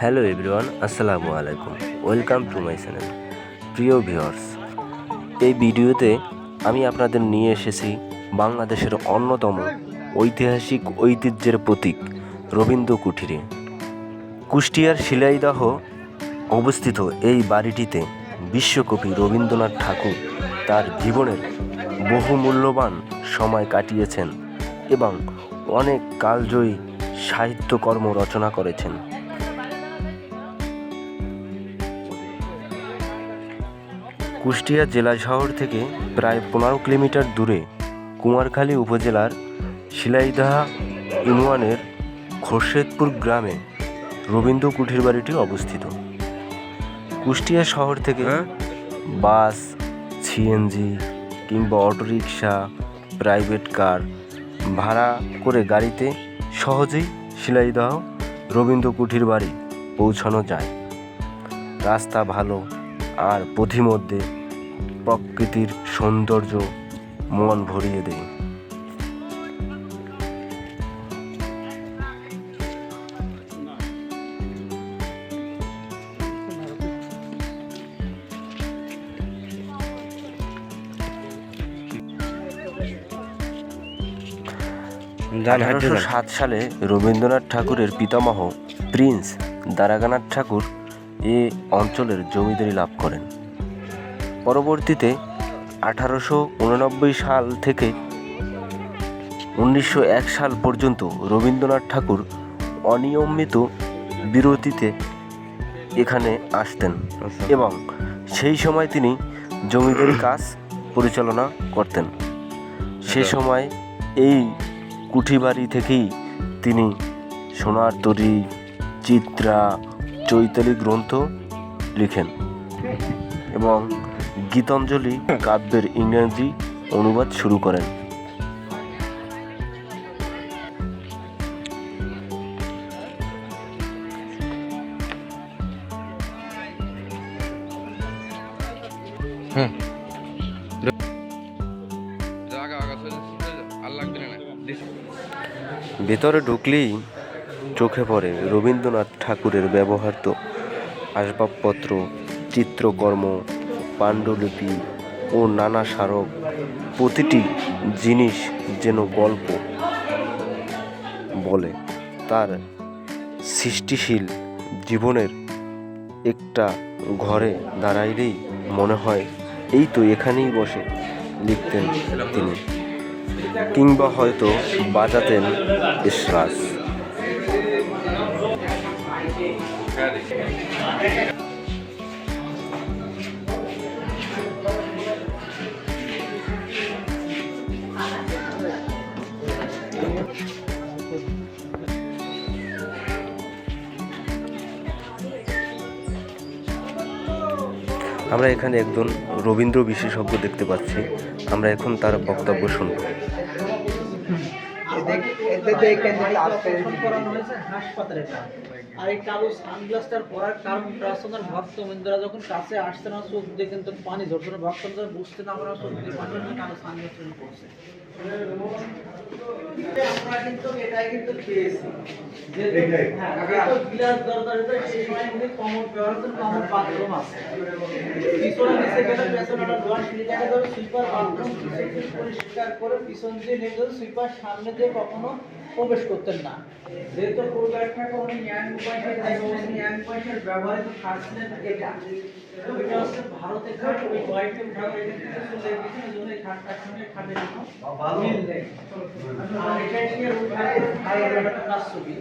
Hello everyone, আসসালামু আলাইকুম। Welcome to my channel. প্রিয় ভিউয়ার্স, এই ভিডিওতে আমি আপনাদের নিয়ে এসেছি বাংলাদেশের অন্যতম ঐতিহাসিক ঐতিহ্যের প্রতীক রবীন্দ্র কুঠিরে। কুষ্টিয়ার শিলাইদহ অবস্থিত এই বাড়িটিতে বিশ্বকবি রবীন্দ্রনাথ ঠাকুর তার জীবনের বহু মূল্যবান সময় কাটিয়েছেন এবং অনেক কালজয়ী সাহিত্যকর্ম রচনা করেছেন। কুষ্টিয়া জেলা শহর থেকে প্রায় পনেরো কিলোমিটার দূরে কুমারখালী উপজেলার শিলাইদাহা ইউনিয়নের খোরশেদপুর গ্রামে রবীন্দ্র কুঠির বাড়িটি অবস্থিত। কুষ্টিয়া শহর থেকে বাস সিএনজি কিংবা অটোরিকশা প্রাইভেট কার ভাড়া করে গাড়িতে সহজেই শিলাইদহ রবীন্দ্র কুঠির বাড়ি পৌঁছানো যায়। রাস্তা ভালো আর পথিমধ্যে প্রকৃতির সৌন্দর্য মন ভরিয়ে দেয় আঠারোশো সাত সালে রবীন্দ্রনাথ ঠাকুরের পিতামহ প্রিন্স দারাগানাথ ঠাকুর এ অঞ্চলের জমিদারি লাভ করেন। পরবর্তীতে আঠারোশো উননব্বই সাল থেকে উনিশশো এক সাল পর্যন্ত রবীন্দ্রনাথ ঠাকুর অনিয়মিত বিরতিতে এখানে আসতেন এবং সেই সময় তিনি জমিদারি কাজ পরিচালনা করতেন। সে সময় এই কুঠিবাড়ি থেকেই তিনি সোনার তরী চিত্রা চৈতালি গ্রন্থ লিখেন এবং গীতাঞ্জলি কাব্যের ইংরেজি অনুবাদ শুরু করেন। ভেতরে ঢুকলেই চোখে পড়ে রবীন্দ্রনাথ ঠাকুরের ব্যবহৃত আসবাবপত্র চিত্রকর্ম পাণ্ডুলিপি ও নানা স্মারক, প্রতিটি জিনিস যেন গল্প বলে। তার সৃষ্টিশীল জীবনের একটা ঘরে দাঁড়াইলেই মনে হয় এই তো এখানেই বসে লিখতেন তিনি। কিংবা হয়তো বাজাতেন ইসরাস আমরা এখানে একজন রবীন্দ্র বিশেষজ্ঞ দেখতে পাচ্ছি। আমরা এখন তার বক্তব্য শুনব। অপারেশন করানো হয়েছে হাসপাতালে আর এই কালো সানগ্লাসটার পরার কারণ প্রার্থনার ভক্ত মিন্দরা যখন কাছে আসছে না চোখ দিয়ে কিন্তু পানি ঝরছে না। ভক্তরা বুঝতে না পারা চোখ দিয়ে পানি ঝরছে কালো সানগ্লাস পড়ছে। আমরা কিন্তু এটাই কিন্তু পেয়েছি হ্যাঁ কিন্তু গিলাস সেই সময় কিন্তু ব্যবহার বাথরুম আছে। পিছনে নিচে গেলে পেছনে একটা দোয়ার সুইপার বাথরুম পরিষ্কার করে পিছন দিয়ে নিয়ে সুইপার সামনে দিয়ে কখনো প্রবেশ করতেন না। যেহেতু পূর্বাটাকে উনি ন্যায় পয়সার ন্যায় পয়সার ব্যবহৃত খাট এটা। এটা হচ্ছে ভারতের খাট ওই হোয়াইট খাট এটা থেকে চলে গেছে এই জন্য এই খাটটার সঙ্গে খাটের কোনো মিল নেই। আর এটা নিয়ে রূপে ছবি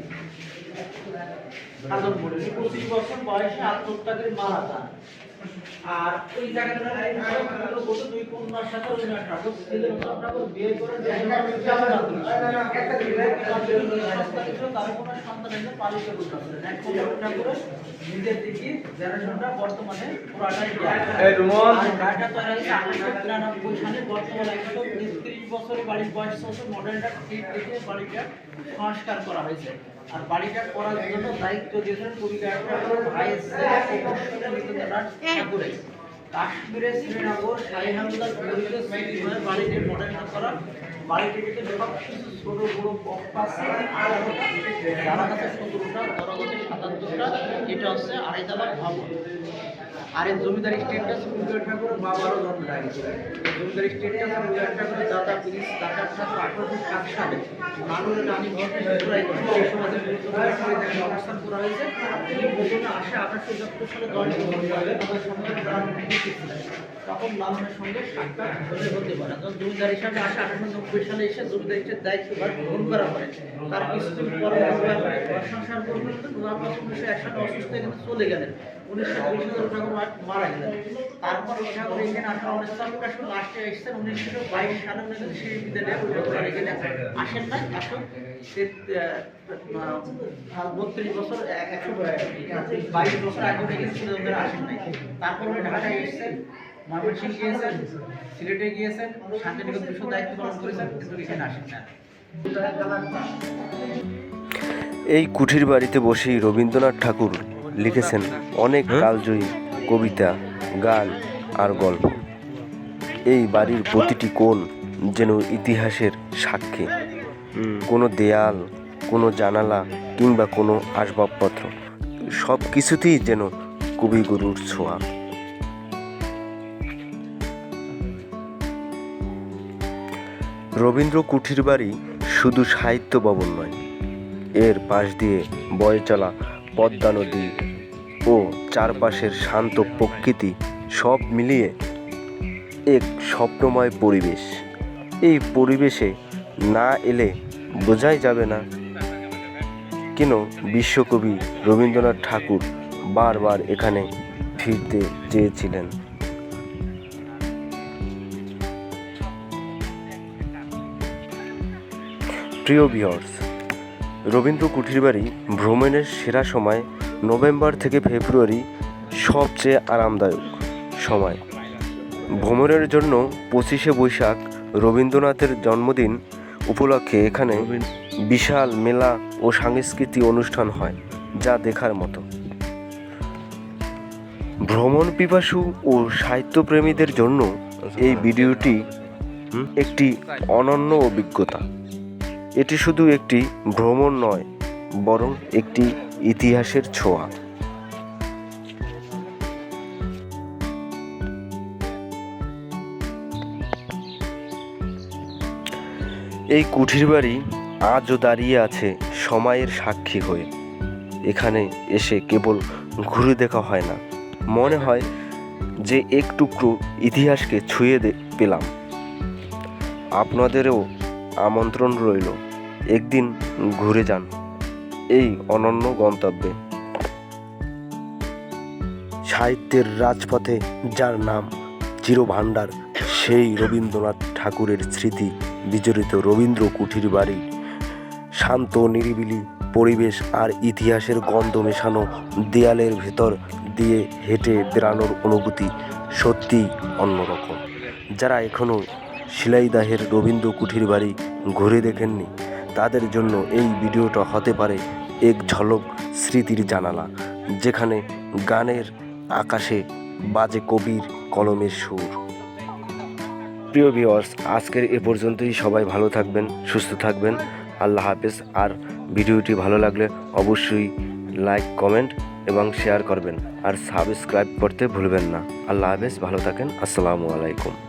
সাধন বলে পঁচিশ বছর বয়সে আত্মহত্যাকে মারা যান আর ওই জায়গাটা গত দুই কন্যার সাথে রবীন্দ্রনাথ ঠাকুর ছেলে রবীন্দ্রনাথ বিয়ে করে তার কোনো সন্তান পালিত করতেছিলেন এক রবীন্দ্রনাথ ঠাকুরের নিজের দিকে জেনারেশনটা বর্তমানে পুরাটাই গাড়িটা তৈরি হয়েছে আঠারোশো তিরানব্বই সালে বর্তমানে একশো তেত্রিশ বছর বাড়ির বয়স চলছে মডেলটা ঠিক দেখে বাড়িটা সংস্কার করা হয়েছে। আর বাড়িটা করার জন্য দায়িত্ব দিয়েছেন কবি গায়ক ঠাকুরের ভাই ঠাকুরের। কাশ্মীরের শ্রীনগর শাহী হামলার পরিচিত হয়ে বাড়িটির মডেলিং করা বাড়িটিতে সব কিছু ছোট বড় আঠারোটা যারা কাছে সতেরোটা দরগতে সাতাত্তরটা এটা হচ্ছে আড়াইতলা ভবন। আর এই জমিদার স্টেটটা সূর্য ঠাকুরের বাবারও জন্ম লাগিয়েছে জমিদার স্টেটটা সূর্য ঠাকুরের দাদা প্রিন্স দাদা ঠাকুর আঠারোশো সাত সালে মানুষ, রানী অবস্থান করা হয়েছে। তিনি আসে আঠারোশো একাত্তর সালে দল করে তাদের সঙ্গে প্রাণ ছিলেন তখন লালনের সঙ্গে হতে পারে। তখন জমিদার হিসাবে আসে আঠারোশো নব্বই সালে এসে জমিদার হিসেবে দায়িত্বভার গ্রহণ করা হয়। তার কিছুদিন পরে সংসার করবেন উনিশশো এক অসুস্থ চলে গেলেন। তারপর এখানে আসেন না বাইশ বছর আসেন নাই। তারপর এসেছেন সিলেটে গিয়েছেন দায়িত্ব পালন করেছেন, কিন্তু এখানে আসেন না এই কুঠির বাড়িতে বসেই রবীন্দ্রনাথ ঠাকুর লিখেছেন অনেক কালজয়ী কবিতা গান আর গল্প। এই বাড়ির প্রতিটি কোণ যেন ইতিহাসের সাক্ষী। কোনো দেয়াল কোনো জানালা কিংবা কোনো আসবাবপত্র সব কিছুতেই যেন কবিগুরুর ছোঁয়া। রবীন্দ্র কুঠির বাড়ি শুধু সাহিত্য ভবন নয় এর পাশ দিয়ে বয়ে চলা পদ্মা নদী ও চারপাশের শান্ত প্রকৃতি সব মিলিয়ে এক স্বপ্নময় পরিবেশ। এই পরিবেশে না এলে বোঝাই যাবে না কেন বিশ্বকবি রবীন্দ্রনাথ ঠাকুর বারবার এখানে ফিরতে চেয়েছিলেন। প্রিয় ভিউয়ার্স রবীন্দ্র কুঠির বাড়ি ভ্রমণের সেরা সময় নভেম্বর থেকে ফেব্রুয়ারি সবচেয়ে আরামদায়ক সময়। ভ্রমণের জন্য পঁচিশে বৈশাখ রবীন্দ্রনাথের জন্মদিন উপলক্ষে এখানে বিশাল মেলা ও সাংস্কৃতিক অনুষ্ঠান হয় যা দেখার মতো। ভ্রমণ পিপাসু ও সাহিত্যপ্রেমীদের জন্য এই ভিডিওটি একটি অনন্য অভিজ্ঞতা। এটি শুধু একটি ভ্রমণ নয়, বরং একটি ইতিহাসের ছোঁয়া। এই কুঠির বাড়ি আজও দাঁড়িয়ে আছে সময়ের সাক্ষী হয়ে। এখানে এসে কেবল ঘুরে দেখা হয় না। মনে হয় যে এক টুকরো ইতিহাসকে ছুঁয়ে পেলাম। আপনাদেরও আমন্ত্রণ রইল। একদিন ঘুরে যান এই অনন্য গন্তব্যে। সাহিত্যের রাজপথে যার নাম চিরভাণ্ডার, সেই রবীন্দ্রনাথ ঠাকুরের স্মৃতি বিজড়িত রবীন্দ্র কুঠির বাড়ি। শান্ত নিরিবিলি পরিবেশ আর ইতিহাসের গন্ধ মেশানো দেয়ালের ভেতর দিয়ে হেঁটে বেড়ানোর অনুভূতি সত্যিই অন্যরকম। যারা এখনও শিলাইদাহের রবীন্দ্র কুঠির বাড়ি ঘুরে দেখেননি তাদের জন্য এই ভিডিওটা হতে পারে এক ঝলক স্মৃতির জানালা, যেখানে গানের আকাশে বাজে কবির কলমের সুর। প্রিয় ভিওয়ার্স আজকের এ পর্যন্তই। সবাই ভালো থাকবেন, সুস্থ থাকবেন। আল্লাহ হাফেজ। আর ভিডিওটি ভালো লাগলে অবশ্যই লাইক কমেন্ট এবং শেয়ার করবেন। আর সাবস্ক্রাইব করতে ভুলবেন না। আল্লাহ হাফেজ। ভালো থাকেন। আসসালামু আলাইকুম।